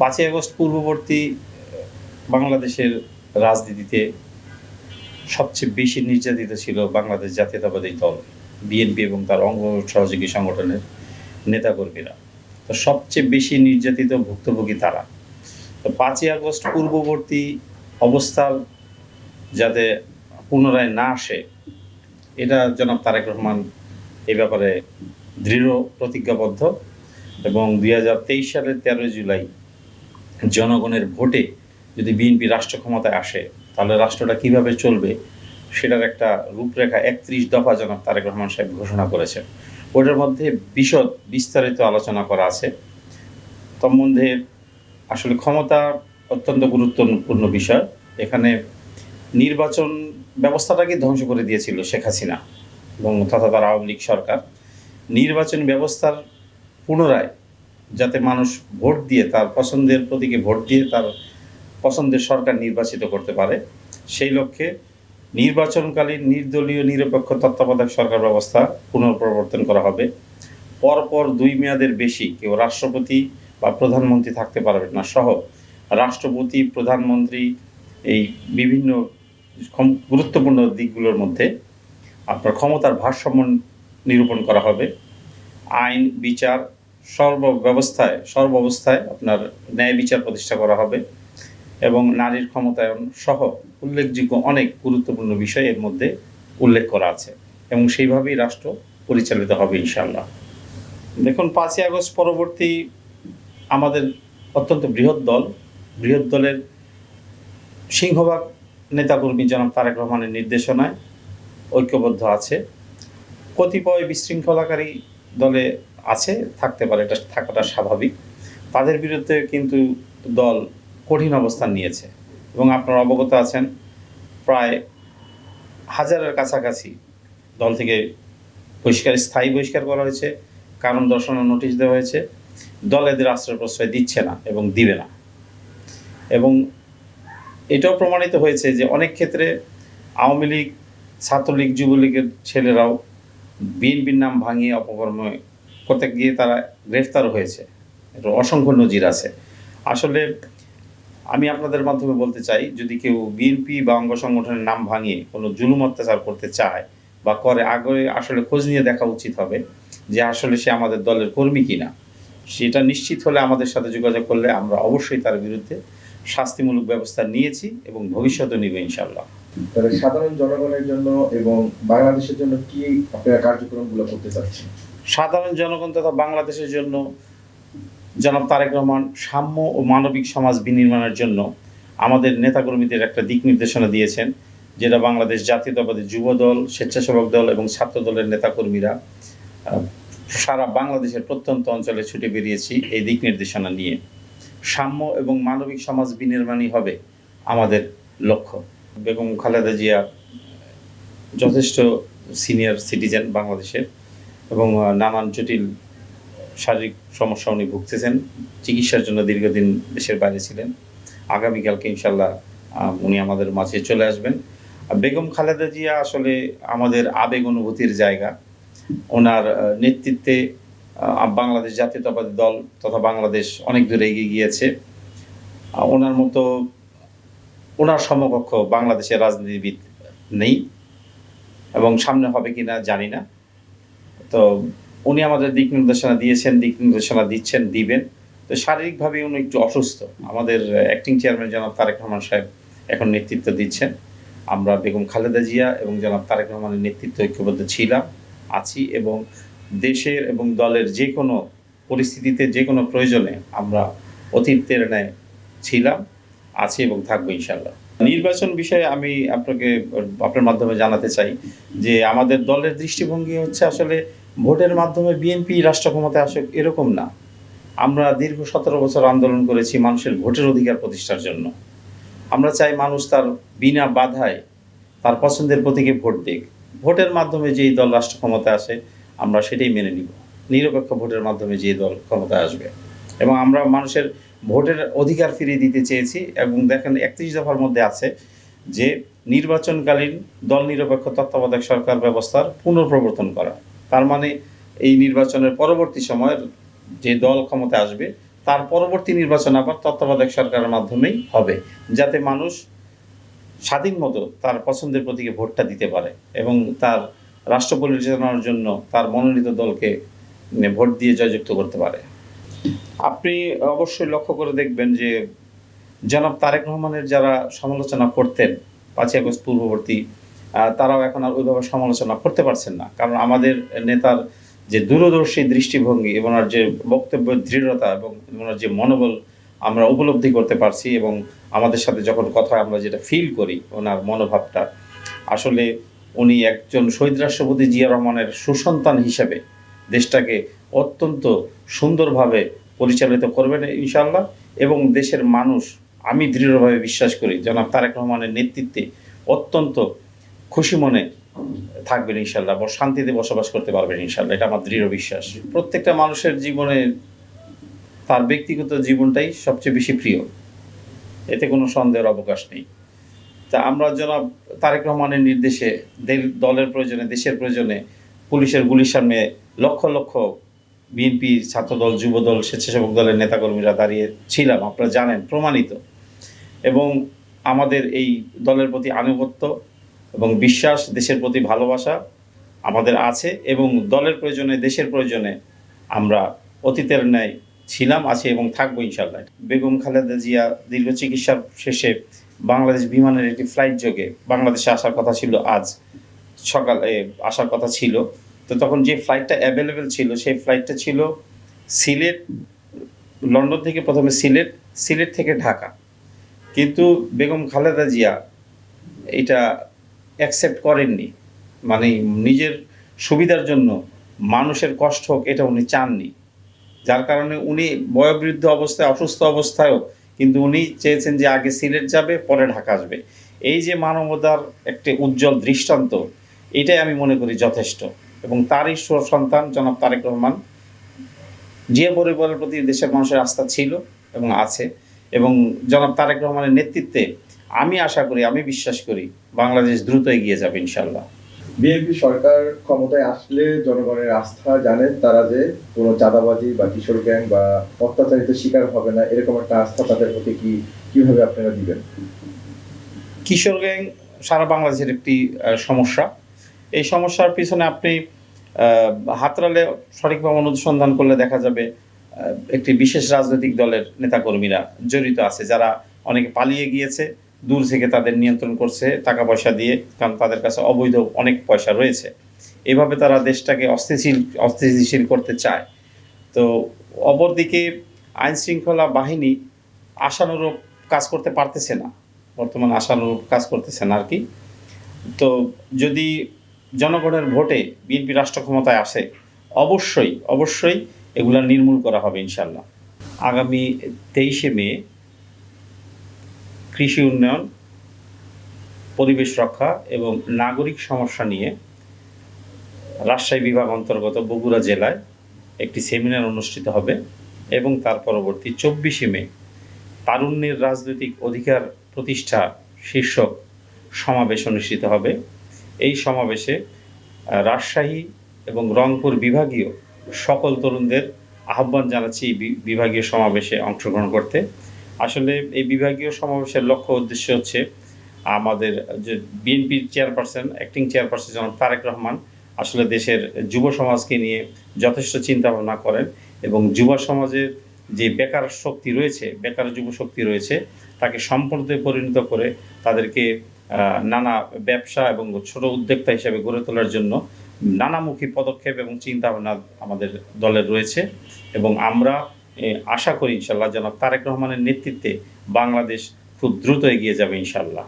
পাঁচই আগস্ট পূর্ববর্তী বাংলাদেশের রাজনীতিতে সবচেয়ে বেশি নির্যাতিত ছিল বাংলাদেশ জাতীয়তাবাদী দল, বিএনপি এবং তার অঙ্গ সহযোগী সংগঠনের নেতাকর্মীরা। তো সবচেয়ে বেশি নির্যাতিত ভুক্তভোগী তারা। তো পাঁচই আগস্ট পূর্ববর্তী অবস্থার যাতে পুনরায় না আসে, এটা জনাব তারেক রহমান এই ব্যাপারে দৃঢ় প্রতিজ্ঞাবদ্ধ এবং দুই হাজার তেইশ সালের তেরোই জুলাই জনগণের ভোটে যদি বিএনপি রাষ্ট্র ক্ষমতায় আসে, তাহলে রাষ্ট্রটা কীভাবে চলবে সেটার একটা রূপরেখা একত্রিশ দফা জনাব তারেক রহমান সাহেব ঘোষণা করেছেন। ওটার মধ্যে বিশদ বিস্তারিত আলোচনা করা আছে। তন্মধ্যে আসলে ক্ষমতা অত্যন্ত গুরুত্বপূর্ণ বিষয়। এখানে নির্বাচন ব্যবস্থাটাকে ধ্বংস করে দিয়েছিল শেখ হাসিনা এবং তথা তার আওয়ামী লীগ সরকার। নির্বাচন ব্যবস্থার পুনরায় যাতে মানুষ ভোট দিয়ে তার পছন্দের প্রতীকে ভোট দিয়ে তার পছন্দের সরকার নির্বাচিত করতে পারে। সেই লক্ষ্যে নির্বাচনকালীন নির্দলীয় নিরপেক্ষ তত্ত্বাবধায়ক সরকার ব্যবস্থা পুনঃপ্রবর্তন করা হবে। পরপর দুই মেয়াদের বেশি কেউ রাষ্ট্রপতি বা প্রধানমন্ত্রী থাকতে পারবেন না। সহ রাষ্ট্রপতি, প্রধানমন্ত্রী এই বিভিন্ন গুরুত্বপূর্ণ দিকগুলোর মধ্যে আপনার ক্ষমতার ভারসাম্য নিরূপণ করা হবে। আইন, বিচার সর্ব ব্যবস্থায় সর্ব অবস্থায় আপনার ন্যায় বিচার প্রতিষ্ঠা করা হবে এবং নারীর ক্ষমতায়ন সহ উল্লেখযোগ্য অনেক গুরুত্বপূর্ণ বিষয় এর মধ্যে উল্লেখ করা আছে এবং সেইভাবেই রাষ্ট্র পরিচালিত হবে ইনশাল্লাহ দেখুন, পাঁচই আগস্ট পরবর্তী আমাদের অত্যন্ত বৃহৎ দল, বৃহৎ দলের সিংহভাগ নেতাকর্মী জনাব তারেক রহমানের নির্দেশনায় ঐক্যবদ্ধ আছে। কতিপয় বিশৃঙ্খলাকারী দলে আছে, থাকতে পারে, এটা থাকাটা স্বাভাবিক। তাদের বিরুদ্ধে কিন্তু দল কঠিন অবস্থান নিয়েছে এবং আপনারা অবগত আছেন, প্রায় হাজারের কাছাকাছি দল থেকে বহিষ্কার, স্থায়ী বহিষ্কার করা হয়েছে, কারণ দর্শানোর নোটিশ দেওয়া হয়েছে। দল এদের আশ্রয় প্রশ্রয় দিচ্ছে না এবং দিবে না। এবং এটাও প্রমাণিত হয়েছে যে অনেক ক্ষেত্রে আওয়ামী লীগ, ছাত্রলীগ, যুবলীগের ছেলেরাও বিএনপির নাম ভাঙিয়ে অপকর্ম করতে গিয়ে তারা গ্রেফতার হয়েছে। অসংখ্য নজির আছে। আসলে আমি আপনাদের মাধ্যমে বলতে চাই, যদি কেউ বিএনপি বা অঙ্গ সংগঠনের নাম ভাঙিয়ে কোনো জুলুম অত্যাচার করতে চায় বা করে, আগে আসলে খোঁজ নিয়ে দেখা উচিত হবে যে আসলে সে আমাদের দলের কর্মী কিনা। সেটা নিশ্চিত হলে আমাদের সাথে যোগাযোগ করলে আমরা অবশ্যই তার বিরুদ্ধে শাস্তিমূলক ব্যবস্থা নিয়েছি এবং ভবিষ্যতে নিব ইনশাল্লাহ সাধারণ জনগণের জন্য এবং বাংলাদেশের জন্য কি আপনারা কার্যক্রমগুলো করতে চাচ্ছেন? সাধারণ জনগণ তথা বাংলাদেশের জন্য জনাব তারেক রহমান সাম্য ও মানবিক সমাজ বিনির্মাণের জন্য আমাদের নেতাকর্মীদের একটা দিক নির্দেশনা দিয়েছেন, যেটা বাংলাদেশ জাতীয়তাবাদী যুব দল স্বেচ্ছাসেবক দল এবং ছাত্র দলের নেতাকর্মীরা সারা বাংলাদেশের প্রত্যন্ত অঞ্চলে ছুটে বেরিয়েছি এই দিক নির্দেশনা নিয়ে। সাম্য এবং মানবিক সমাজ বিনির্মাণই হবে আমাদের লক্ষ্য। বেগম খালেদা জিয়া যথেষ্ট সিনিয়র সিটিজেন বাংলাদেশের। এবং নানান জটিল শারীরিক সমস্যা উনি ভুগতেছেন। চিকিৎসার জন্য দীর্ঘদিন দেশের বাইরে ছিলেন। আগামীকালকে ইনশাল্লাহ উনি আমাদের মাঝে চলে আসবেন। বেগম খালেদা জিয়া আসলে আমাদের আবেগ অনুভূতির জায়গা। ওনার নেতৃত্বে বাংলাদেশ জাতীয়তাবাদী দল তথা বাংলাদেশ অনেক দূরে এগিয়ে গিয়েছে। ওনার মতো, ওনার সমকক্ষ বাংলাদেশের রাজনীতিবিদ নেই। এবং সামনে হবে কিনা জানি না। তো উনি আমাদের দিক নির্দেশনা দিয়েছেন, দিক নির্দেশনা দিচ্ছেন, দিবেন। তো শারীরিকভাবে উনি একটু অসুস্থ। আমাদের অ্যাক্টিং চেয়ারম্যান জনাব তারেক রহমান সাহেব এখন নেতৃত্ব দিচ্ছেন। আমরা বেগম খালেদা জিয়া এবং জনাব তারেক রহমানের নেতৃত্ব ঐক্যবদ্ধ ছিলাম, আছি এবং দেশের এবং দলের যে কোনো পরিস্থিতিতে, যে কোনো প্রয়োজনে আমরা অতীতের ন্যায় ছিলাম, আছি এবং থাকব ইনশাল্লাহ নির্বাচন বিষয়ে আমি আপনাকে, আপনার মাধ্যমে জানাতে চাই যে আমাদের দলের দৃষ্টিভঙ্গি হচ্ছে আসলে ভোটের মাধ্যমে বিএনপি রাষ্ট্র ক্ষমতায় আসুক এরকম না। আমরা দীর্ঘ সতেরো বছর আন্দোলন করেছি মানুষের ভোটের অধিকার প্রতিষ্ঠার জন্য। আমরা চাই মানুষ তার বিনা বাধায় তার পছন্দের প্রতীকে ভোট দিক। ভোটের মাধ্যমে যেই দল রাষ্ট্র ক্ষমতায় আসে, আমরা সেটাই মেনে নিব। নিরপেক্ষ ভোটের মাধ্যমে যে দল ক্ষমতায় আসবে। এবং আমরা মানুষের ভোটের অধিকার ফিরিয়ে দিতে চেয়েছি এবং দেখেন একত্রিশ দফার মধ্যে আছে যে নির্বাচনকালীন দল নিরপেক্ষ তত্ত্বাবধায়ক সরকার ব্যবস্থার পুনঃপ্রবর্তন করা। তার মানে এই নির্বাচনের পরবর্তী সময়ের যে দল ক্ষমতায় আসবে, তার পরবর্তী নির্বাচন আবার তত্ত্বাবধায়ক সরকারের মাধ্যমেই হবে, যাতে মানুষ স্বাধীন মতো তার পছন্দের প্রতীকে ভোটটা দিতে পারে এবং তার রাষ্ট্র পরিচালনার জন্য তার মনোনীত দলকে ভোট দিয়ে জয়যুক্ত করতে পারে। আপনি অবশ্যই লক্ষ্য করে দেখবেন যে জনাব তারেক রহমানের যারা সমালোচনা করতেন পাঁচই আগস্ট পূর্ববর্তী তারাও এখন আর ওইভাবে সমালোচনা করতে পারছেন না। কারণ আমাদের নেতার যে দূরদর্শী দৃষ্টিভঙ্গি এবং ওনার যে বক্তব্য দৃঢ়তা এবং ওনার যে মনোবল আমরা উপলব্ধি করতে পারছি এবং আমাদের সাথে যখন কথা আমরা যেটা ফিল করি, ওনার মনোভাবটা, আসলে উনি একজন শহীদ রাষ্ট্রপতি জিয়া রহমানের সুসন্তান হিসেবে দেশটাকে অত্যন্ত সুন্দরভাবে পরিচালিত করবেন ইনশাল্লাহ এবং দেশের মানুষ, আমি দৃঢ়ভাবে বিশ্বাস করি, জনাব তারেক রহমানের নেতৃত্বে অত্যন্ত খুশি মনে থাকবেন ইনশাল্লাহ শান্তিতে বসবাস করতে পারবেন ইনশাল্লাহ এটা আমার দৃঢ় বিশ্বাস। প্রত্যেকটা মানুষের জীবনে তার ব্যক্তিগত জীবনটাই সবচেয়ে বেশি প্রিয়। এতে কোনো সন্দেহের অবকাশ নেই। তা আমরা জনাব তারেক রহমানের নির্দেশে দলের প্রয়োজনে, দেশের প্রয়োজনে পুলিশের গুলির সামনে লক্ষ লক্ষ বিএনপি ছাত্রদল, যুবদল, স্বেচ্ছাসেবক দলের নেতাকর্মীরা দাঁড়িয়ে ছিলাম, আপনারা জানেন, প্রমাণিত। এবং আমাদের এই দলের প্রতি আনুগত্য এবং বিশ্বাস, দেশের প্রতি ভালোবাসা আমাদের আছে এবং দলের প্রয়োজনে, দেশের প্রয়োজনে আমরা অতীতের ন্যায় ছিলাম, আছি এবং থাকব ইনশাল্লাহ বেগম খালেদা জিয়া দীর্ঘ চিকিৎসার শেষে বাংলাদেশ বিমানের একটি ফ্লাইট যোগে বাংলাদেশে আসার কথা ছিল আজ, সকালে আসার কথা ছিল। তো তখন যে ফ্লাইটটা অ্যাভেলেবেল ছিল, সেই ফ্লাইটটা ছিল সিলেট, লন্ডন থেকে প্রথমে সিলেট সিলেট থেকে ঢাকা। কিন্তু বেগম খালেদা জিয়া এটা অ্যাকসেপ্ট করেননি। মানে নিজের সুবিধার জন্য মানুষের কষ্ট হোক, এটা উনি চাননি। যার কারণে উনি বয়োবৃদ্ধ অবস্থায়, অসুস্থ অবস্থায়ও কিন্তু উনি চেয়েছেন যে আগে সিলেট যাবে, পরে ঢাকা আসবে। এই যে মানবতার একটি উজ্জ্বল দৃষ্টান্ত, এটাই আমি মনে করি যথেষ্ট। এবং তারই সন্তান জনাব তারেক রহমান। যে পরিবারের প্রতি দেশের মানুষের আস্থা ছিল এবং আছে এবং জনাব তারেক রহমানের নেতৃত্বে আমি আশা করি আমি বিশ্বাস করি বাংলাদেশ দ্রুত এগিয়ে যাবে ইনশাল্লাহ বিএনপি সরকার ক্ষমতায় আসলে জনগণের আস্থা জানেন তারা যে কোনো চাঁদাবাজি বা কিশোর গ্যাং বা অত্যাচারিত শিকার হবে না এরকম একটা আস্থা তাদের প্রতি কি কীভাবে আপনারা দিবেন? কিশোর গ্যাং সারা বাংলাদেশের একটি সমস্যা। এই সমস্যার পিছনে আপনি আহ, হাতড়ালে সঠিকভাবে অনুসন্ধান করলে দেখা যাবে একটি বিশেষ রাজনৈতিক দলের নেতাকর্মীরা জড়িত আছে যারা অনেকে পালিয়ে গিয়েছে দূর থেকে তাদের নিয়ন্ত্রণ করছে টাকা পয়সা দিয়ে কারণ তাদের কাছে অবৈধ অনেক পয়সা রয়েছে। এভাবে তারা দেশটাকে অস্থিতিশীল অস্থিতিশীল করতে চায়। তো অপরদিকে আইন শৃঙ্খলা বাহিনী আশানুরূপ কাজ করতে পারতেছে না বর্তমান আশানুরূপ কাজ করতেছে না আর কি। তো যদি জনগণের ভোটে বিএনপি রাষ্ট্র ক্ষমতায় আসে, অবশ্যই অবশ্যই এগুলা নির্মূল করা হবে ইনশাল্লাহ আগামী তেইশে মে কৃষি উন্নয়ন, পরিবেশ রক্ষা এবং নাগরিক সমস্যা নিয়ে রাজশাহী বিভাগ অন্তর্গত বগুড়া জেলায় একটি সেমিনার অনুষ্ঠিত হবে এবং তার পরবর্তী চব্বিশে মে তারুণ্যের রাজনৈতিক অধিকার প্রতিষ্ঠা শীর্ষক সমাবেশ অনুষ্ঠিত হবে। এই সমাবেশে রাজশাহী এবং রংপুর বিভাগীয় সকল তরুণদের আহ্বান জানাচ্ছি বিভাগীয় সমাবেশে অংশগ্রহণ করতে। আসলে এই বিভাগীয় সমাবেশের লক্ষ্য উদ্দেশ্য হচ্ছে আমাদের যে বিএনপির চেয়ারপারসন অ্যাক্টিং চেয়ারপারসন জনাব তারেক রহমান আসলে দেশের যুব সমাজকে নিয়ে যথেষ্ট চিন্তা ভাবনা করেন এবং যুব সমাজের যে বেকার শক্তি রয়েছে, বেকার যুব শক্তি রয়েছে, তাকে সম্পদে পরিণত করে তাদেরকে নানা ব্যবসা এবং ছোট উদ্যোক্তা হিসেবে গড়ে তোলার জন্য নানামুখী পদক্ষেপ এবং চিন্তা ভাবনা আমাদের দলের রয়েছে এবং আমরা আশা করি ইনশাল্লাহ যেন তারেক রহমানের নেতৃত্বে বাংলাদেশ খুব দ্রুত এগিয়ে যাবে ইনশাল্লাহ।